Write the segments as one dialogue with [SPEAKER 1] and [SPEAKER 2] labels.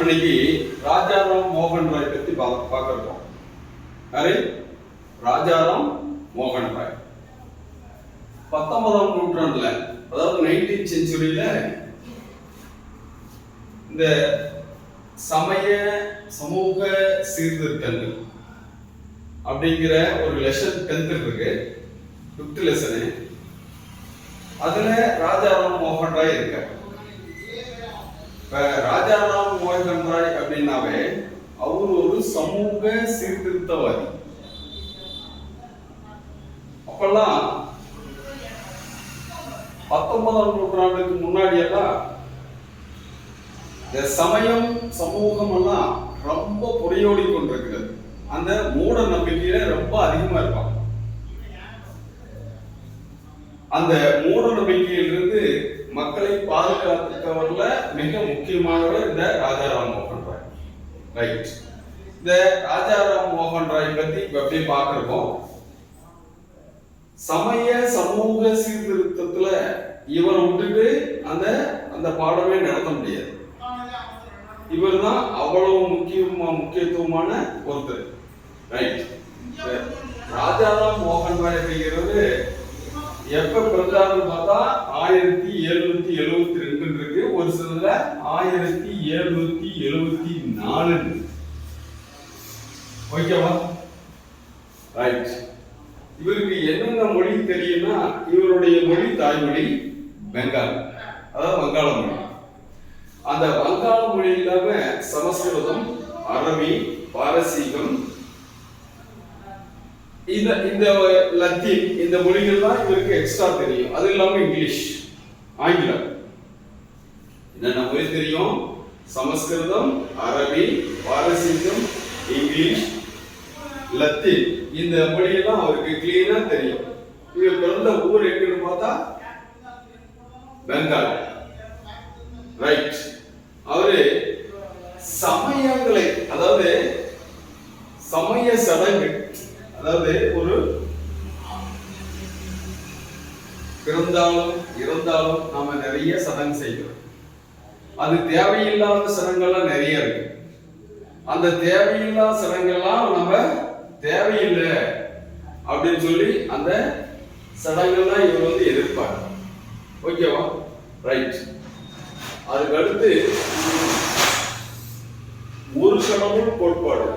[SPEAKER 1] நம்ம இன்னைக்கு ராஜாராம் மோகன் ராய் பத்தி பா- யாரு? ராஜாராம் மோகன் ராய். பத்தொன்பதாம் நூற்றாண்டுல அதாவது நைன்டீன் செஞ்சுரியில இந்த சமய சமூக சீர்திருத்தங்கள் அப்படிங்கிற ஒரு லெசன் டென்த் இருக்கு ஃபிஃப்த் லெசனு அதுல ராஜாராம் மோகன் ராய் இருக்கார். இப்ப ராஜாராம் மோகன் ராய் அப்படின்னாவே அவர் ஒரு சமூக சீர்திருத்தவாதி. அப்பெல்லாம் பத்தொன்பதாம் நூற்றாண்டுக்கு முன்னாடி எல்லாம் இந்த சமயம் சமூகம் எல்லாம் ரொம்ப புறையோடி கொண்டிருக்கிறது. அந்த மூட நம்பிக்கையில ரொம்ப அதிகமா இருப்பாங்க. அந்த மூட நம்பிக்கையிலிருந்து மக்களை பாதுகாத்துக்கவர்ல மிக முக்கியமானவர் இந்த ராஜாராம் மோகன் ராய். ரைட் இந்த ராஜாராம் மோகன் ராய் பத்தி இப்ப எப்படி பார்க்கிறோம். சமய சமூக சீர்திருத்தத்துல இவரை விட்டுட்டு அந்த அந்த பாடமே நடத்த முடியாது. இவர் தான் அவ்வளவு முக்கியமா முக்கியத்துவமான ஒருத்தர். ரைட் ராஜாராம் மோகன் ராய் அப்படிங்கிறது எப்ப பிறந்தாருன்னு பார்த்தா ஆயிரத்தி எழுநூத்தி எழுவத்தி ரெண்டு இருக்கு. ஒரு சிலதுல ஆயிரத்தி எழுநூத்தி எழுவத்தி நாலு ஓகேவா? ரைட் இவருக்கு என்னென்ன மொழி தெரியும்னா இவருடைய மொழி தாய்மொழி பெங்கால். அதாவது வங்காள மொழி. அந்த வங்காள மொழி இல்லாம சமஸ்கிருதம் அரபி பாரசீகம் இந்த இந்த லத்தீன் இந்த மொழிகள்லாம் இவருக்கு எக்ஸ்ட்ரா தெரியும். அது இல்லாம இங்கிலீஷ் ஆங்கிலம். என்னென்ன மொழி தெரியும்? சமஸ்கிருதம் அரபி பாரசீகம் இங்கிலீஷ் லத்தீன். இந்த மொழியெல்லாம் அவருக்கு கிளீனா தெரியும். இவர் பிறந்த ஊர் எங்கன்னு பார்த்தா பெங்கால். ரைட் அவரு சமயங்களை அதாவது சமய சடங்கு அதாவது ஒரு பிறந்தாலும் இறந்தாலும் நாம நிறைய சடங்கு செய்கிறோம். அது தேவையில்லாத சடங்கெல்லாம் நிறைய இருக்கு. அந்த தேவையில்லாத சடங்கெல்லாம் நம்ம தேவையில்லை அப்படின்னு சொல்லி அந்த சடங்கெல்லாம் இவர் வந்து எதிர்ப்பார். ஓகேவா? ரைட் அதுக்கு அடுத்து ஒரு கடவுள் கோட்பாடு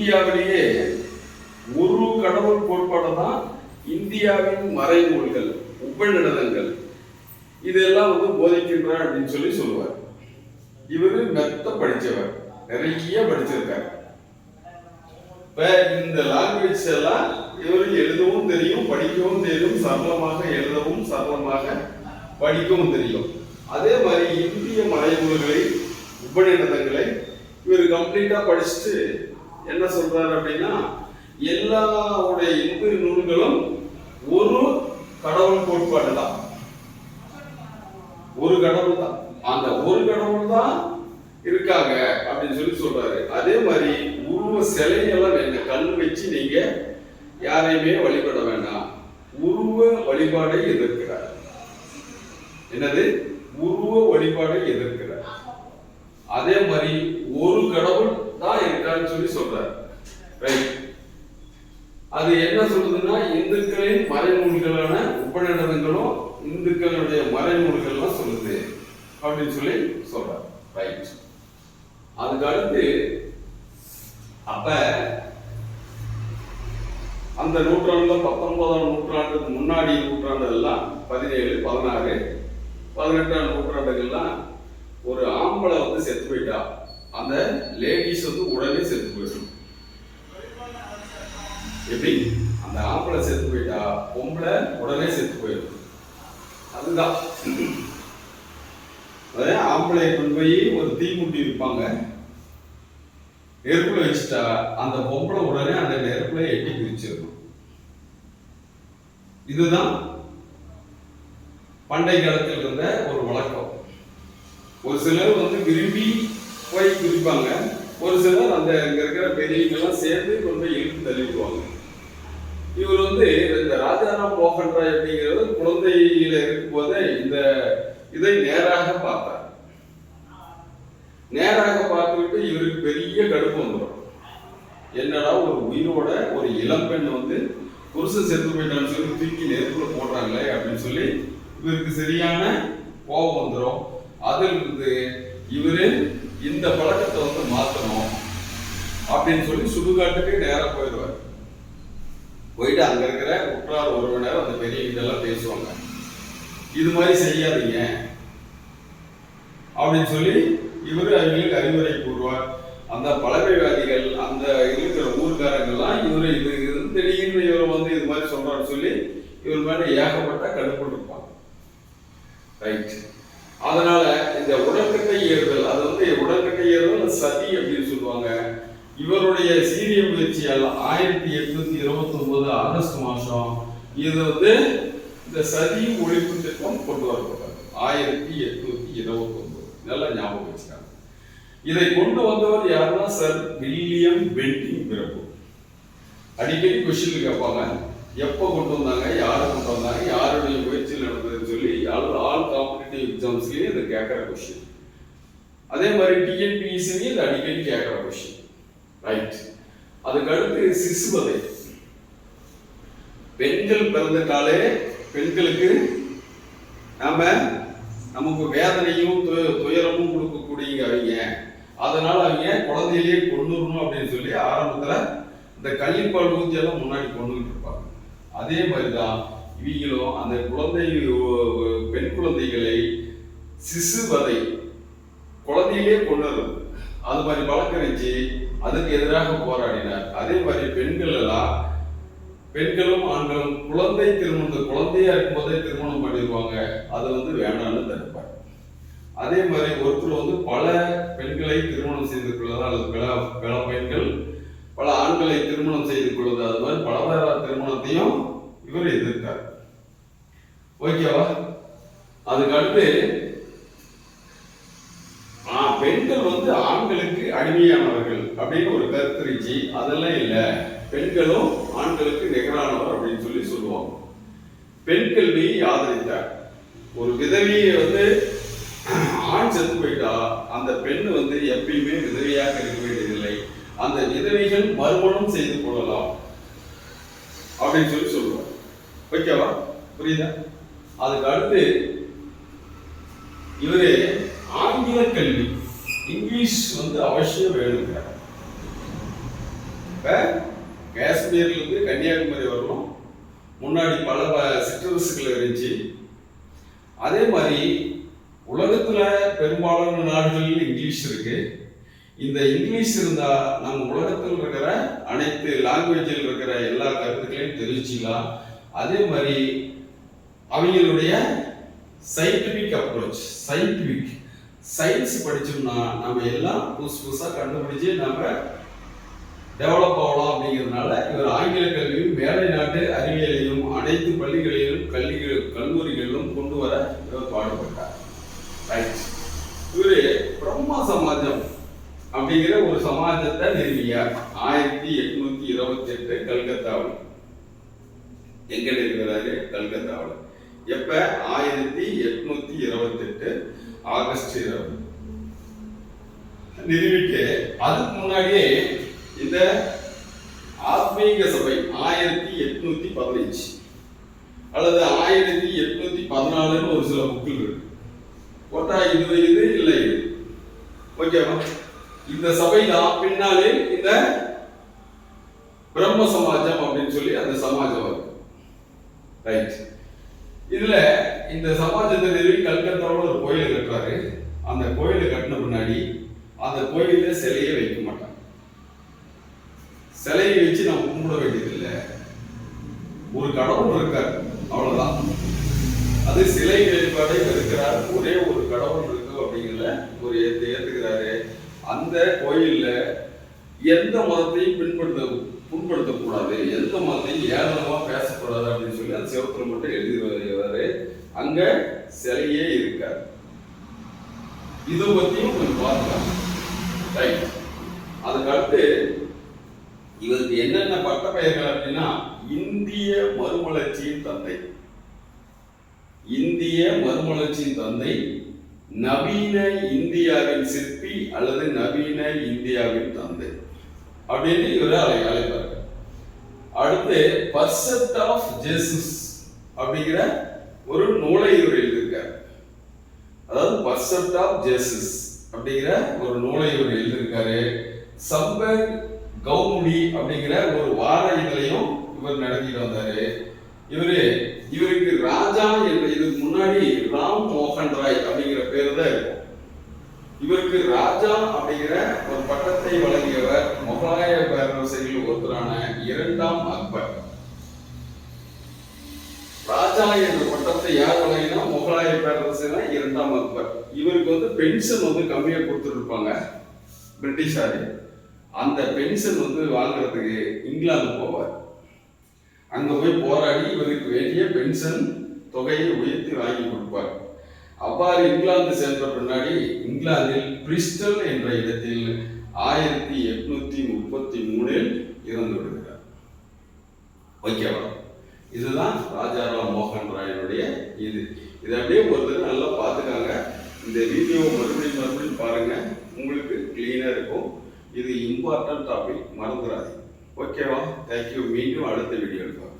[SPEAKER 1] இந்தியாவிலேயே ஒரு கடவுள் கோட்பாடு தான் இந்தியாவின் மறைநூல்கள் உபநிடதங்கள். இதெல்லாம் வந்து போதிக்கின்றார் அப்படின்னு சொல்லி சொல்லுவார். இவர் மெத்த படித்தவர் நிறைய படிச்சிருக்காரு. இப்ப இந்த லாங்குவேஜ் எல்லாம் இவருக்கு எழுதவும் தெரியும் படிக்கவும் தெரியும் சரளமாக எழுதவும் சரளமாக படிக்கவும் தெரியும். அதே மாதிரி இந்திய மறைநூல்களை உபநிடதங்களை இவர் கம்ப்ளீட்டா படிச்சுட்டு என்ன சொல்றாரு அப்படின்னா எல்லாவுடைய இந்து நூல்களும் ஒரு கடவுள் கோட்பாடு தான் ஒரு கடவுள் தான் அந்த ஒரு கடவுள் தான் இருக்காங்க அப்படின்னு சொல்லி சொல்றாரு. அதே மாதிரி உருவ சிலையெல்லாம் நீங்க கண் வச்சு நீங்க யாரையுமே வழிபட வேண்டாம். உருவ வழிபாடை எதிர்க்கிறார். என்னது? உருவ வழிபாடை எதிர்க்கிறார். அதே மாதிரி ஒரு கடவுள் தான் இருக்கான்னு சொல்லி சொல்றாரு. ரைட் அது என்ன சொல்லுதுன்னா இந்துக்களின் மறைநூல்களான உபநிடதங்களும் இந்துக்களுடைய மறைநூல்கள்லாம் சொல்லுது. அப்படின்னு சொல்லி சொல்றார். ரைட் அதுக்கு அடுத்து அப்ப அந்த நூற்றாண்டுல பத்தொன்பதாம் நூற்றாண்டுக்கு முன்னாடி நூற்றாண்டு எல்லாம் பதினேழு பதினாறு பதினெட்டாம் நூற்றாண்டுகள்லாம் ஒரு ஆம்பளை வந்து செத்து போயிட்டா. அந்த லேடிஸ் வந்து உடனே செத்து போயிடும் எப்படி? அந்த ஆம்பளை செத்து போயிட்டா பொம்பளை உடனே செத்து போயிடும் அதுதான். அதே ஆம்பளை கொண்டு போய் ஒரு தீமுட்டி இருப்பாங்க நெருப்புல வச்சுட்டா அந்த பொம்பளை உடனே அந்த நெருப்புல எட்டி பிரிச்சிடணும். இதுதான் பண்டை காலத்தில் இருந்த ஒரு வழக்கம். ஒரு சிலர் வந்து விரும்பி போய் குதிப்பாங்க ஒரு சிலர் அந்த இங்க இருக்கிற பெரியவங்க எல்லாம் சேர்ந்து கொண்டு போய் இழுத்து தள்ளிடுவாங்க இவர் வந்து இந்த ராஜாராம் மோகன் ராய் அப்படிங்கிறவர் குழந்தையில இருக்கும் போதே இந்த இதை நேராக பார்த்தார். நேராக பார்த்துக்கிட்டு இவருக்கு பெரிய கடுப்பு வந்துடும். என்னடா ஒரு உயிரோட ஒரு இளம்பெண் வந்து புருஷன் செத்து போயிட்டான்னு சொல்லி தூக்கி நெருப்புல போடுறாங்களே அப்படின்னு சொல்லி இவருக்கு சரியான கோபம் வந்துடும். அதில் இருந்து இவரு இந்த பழக்கத்தை வந்து மாற்றணும் அப்படின்னு சொல்லி சுடுகாட்டுக்கு நேராக போயிடுவார். போயிட்டு அங்க இருக்கிற உற்றார் உறவினர் அந்த பெரிய இதெல்லாம் பேசுவாங்க. இது மாதிரி செய்யாதீங்க அப்படின்னு சொல்லி இவர் அவங்களுக்கு அறிவுரை கூறுவார். அந்த பழமைவாதிகள் அந்த இருக்கிற ஊர்காரங்கள்லாம் இவர் இது இது திடீர்னு இவர் வந்து இது மாதிரி சொல்றான்னு சொல்லி இவர் மேலே ஏகப்பட்ட கடுப்பு இருப்பாங்க ரைட் அதனால இந்த உடற்கட்டை ஏறுதல் அது வந்து உடற்கட்டை ஏறுதல் சதி அப்படின்னு சொல்லுவாங்க. இவருடைய சீரிய முயற்சியால் ஆயிரத்தி எட்நூத்தி இருபத்தி ஒன்பது ஆகஸ்ட் மாசம் இது வந்து இந்த சதி ஒழிப்பு திட்டம் கொண்டு வரப்பட்டது. ஆயிரத்தி எட்நூத்தி இருபத்தி ஒன்பது நல்லா ஞாபகம் வச்சுக்காங்க. இதை கொண்டு வந்தவர் யாருன்னா சார் வில்லியம் பென்டிங் பிறப்பு அடிக்கடி கொஸ்டின் கேட்பாங்க எப்போ கொண்டு வந்தாங்க யாரை கொண்டு வந்தாங்க யாருடைய முயற்சியில் நடந்ததுன்னு சொல்லி ஆல் ஆல் காம்படிட்டிவ் எக்ஸாம்ஸ்லேயும் இதை கேட்குற கொஷின் அதே மாதிரி டிஎன்பிஎஸ்சிலையும் இதை அடிக்கடி கேட்குற கொஷின் ரைட் அதுக்கு அடுத்து சிசுவதை. பெண்கள் பிறந்துட்டாலே பெண்களுக்கு நாம நமக்கு வேதனையும் து- துயரமும் கொடுக்கக்கூடியங்க அவங்க. அதனால அவங்க குழந்தையிலேயே கொண்டுடணும் அப்படின்னு சொல்லி ஆரம்பத்தில் இந்த கள்ளிப்பால் ஊத்தி முன்னாடி கொண்டுகிட்டு இருப்பாங்க. அதே மாதிரிதான் இவங்களும் அந்த குழந்தை பெண் குழந்தைகளை சிசுவதை குழந்தையிலே கொண்டது அது மாதிரி வழக்கறிஞ்சு அதுக்கு எதிராக போராடினார். அதே மாதிரி பெண்கள் எல்லாம் பெண்களும் ஆண்களும் குழந்தை திருமணம் குழந்தையா இருக்கும்போதே திருமணம் பண்ணிடுவாங்க. அது வந்து வேண்டாம்னு தடுப்பார். அதே மாதிரி ஒருத்தர் வந்து பல பெண்களை திருமணம் செய்து கொள்வது அல்லது பல பல பெண்கள் பல ஆண்களை திருமணம் செய்து கொள்வது அது மாதிரி பலதர திருமணத்தையும் இவர் எதிர்த்தார். ஓகேவா அதுக்கு அடுத்து பெண்கள் வந்து ஆண்களுக்கு அடிமையானவர்கள் அப்படின்னு ஒரு கருத்து இருந்துச்சு. அதெல்லாம் இல்லை. பெண்களும் ஆண்களுக்கு நிகரானவர் அப்படின்னு சொல்லி சொல்லுவாங்க பெண் கல்வியை ஆதரித்தார். ஒரு விதவியை வந்து ஆண் செத்து போயிட்டா அந்த பெண் வந்து எப்பயுமே விதவியாக இருக்க வேண்டியதில்லை. அந்த விதவைகள் மறுமணம் செய்து கொள்ளலாம். அப்படின்னு சொல்லி சொல்லுவோம் ஓகேவா? புரியுதா? அதுக்கு அடுத்து இவரு ஆங்கில கல்வி இங்கிலீஷ் வந்து அவசியம் வேணுங்க. இப்ப காஷ்மீர்ல இருந்து கன்னியாகுமரி வரணும் முன்னாடி பல வ- சிற்றரசுகள் இருந்துச்சு. அதே மாதிரி உலகத்துல பெரும்பாலான நாடுகளில் இங்கிலீஷ் இருக்கு. இந்த இங்கிலீஷ் இருந்தா நம்ம உலகத்தில் இருக்கிற அனைத்து லாங்குவேஜில் இருக்கிற எல்லா கருத்துக்களையும் தெரிவிச்சுக்கலாம் அதே மாதிரி அவங்களுடைய சயின்டிபிக் அப்ரோச் சயின்டிபிக் சயின்ஸ் படிச்சோம்னா நம்ம எல்லாம் புதுசு புதுசாக கண்டுபிடிச்சு நம்ம டெவலப் ஆகலாம் அப்படிங்கிறதுனால இவர் ஆங்கில கல்வியும் மேலை நாட்டு அறிவியலையும் அனைத்து பள்ளிகளிலும் கல்வி கல்லூரிகளிலும் கொண்டு வர இவர் பாடுபட்டார். ரைட் இவரு பிரம்மா சமாஜம் அப்படிங்கிற ஒரு சமாஜத்தை நிறுவியார் ஆயிரத்தி எட்நூத்தி இருபத்தி எட்டு கல்கத்தாவில். எங்க நிறுவினாரு கல்கத்தாவில். எப்ப? ஆயிரத்தி எட்நூத்தி இருபத்தி எட்டு ஆகஸ்ட் இருபது நிறுவிட்டு அதுக்கு முன்னாடியே இந்த ஆத்மீக சபை ஆயிரத்தி எட்நூத்தி பதினஞ்சு அல்லது ஆயிரத்தி எட்நூத்தி பதினாலுன்னு ஒரு சில புக்கில் இருக்கு. ஒட்டா இது இது இல்லை. இது ஓகேவா? இந்த சபை தான் பின்னாலே இந்த பிரம்ம சமாஜம் அப்படின்னு சொல்லி அந்த சமாஜம் வருது ரைட் இதுல இந்த சமாஜத்தை நிறுவி கல்கத்தாவோட ஒரு கோயில் கட்டுறாரு. அந்த கோயிலை கட்டின முன்னாடி அந்த கோயில சிலையை வைக்க மாட்டாங்க. சிலையை வச்சு நம்ம கும்பிட வேண்டியதில்லை. ஒரு கடவுள் இருக்கார். அவ்வளவுதான். அது சிலை வழிபாடை இருக்கிறார் ஒரே ஒரு கடவுள் இருக்கு அப்படிங்கிறத ஒரு ஏத்து ஏத்துக்கிறாரு. அந்த கோயில்ல எந்த மதத்தையும் பின்படுத்த புண்படுத்தக்கூடாது. எந்த மதத்தையும் ஏளனமா பேசக்கூடாது அப்படின்னு சொல்லி அந்த சிவத்தில் மட்டும் எழுதி வருகிறாரு அங்க சிலையே இருக்காது. இதை பத்தியும் கொஞ்சம் பார்க்கலாம். ரைட் அதுக்கடுத்து இவருக்கு என்னென்ன பட்ட பெயர்கள் அப்படின்னா இந்திய மறுமலர்ச்சியின் தந்தை. இந்திய மறுமலர்ச்சியின் தந்தை நவீன இந்தியாவின் சிற்பி அல்லது நவீன இந்தியாவின் தந்தை. அப்படின்னு இவரை அழை அழைப்பார். அடுத்து பர்செப்ட் ஆஃப் ஜேசஸ் அப்படிங்கிற ஒரு நூலை இவர் எழுதியிருக்கார் அதாவது பர்செப்ட் ஆஃப் ஜேசஸ் அப்படிங்கிற ஒரு நூலை இவர் எழுதியிருக்காரு சம்பர் கௌமுடி அப்படிங்கிற ஒரு வார இதழையும் இவர் நடத்திட்டு வந்தாரு. இவரு இவருக்கு ராஜா என்ற இதுக்கு முன்னாடி ராம் மோகன் ராய் அப்படிங்கிற இவருக்கு ராஜா அப்படிங்கிற ஒரு பட்டத்தை வழங்கியவர் முகலாய பேரரசையில் ஒருத்தரான இரண்டாம் அக்பர். ராஜா என்ற பட்டத்தை யார் வழங்கினா முகலாய பேரரசு தான் இரண்டாம் அக்பர். இவருக்கு வந்து பென்ஷன் வந்து கம்மியா கொடுத்துருப்பாங்க பிரிட்டிஷாரு. அந்த பென்ஷன் வந்து வாங்குறதுக்கு இங்கிலாந்து போவார். அங்க போய் போராடி இவருக்கு வேண்டிய பென்ஷன் தொகையை உயர்த்தி வாங்கி கொடுப்பார். அவ்வாறு இங்கிலாந்து சென்ற பின்னாடி இங்கிலாந்தில் பிரிஸ்டல் என்ற இடத்தில் ஆயிரத்தி எட்நூத்தி முப்பத்தி மூணில் இறந்து விடுகிறார். ஓகேவா இதுதான் ராஜாராம் மோகன் ராயனுடைய இது. இதை அப்படியே ஒரு தடவை நல்லா பார்த்துக்காங்க. இந்த வீடியோ மறுபடியும் மறுபடியும் பாருங்க. உங்களுக்கு கிளீனாக இருக்கும். இது இம்பார்ட்டன்ட் டாபிக் மறந்துடாது ஓகேவா தேங்க்யூ மீண்டும் அடுத்த வீடியோ எடுக்கலாம்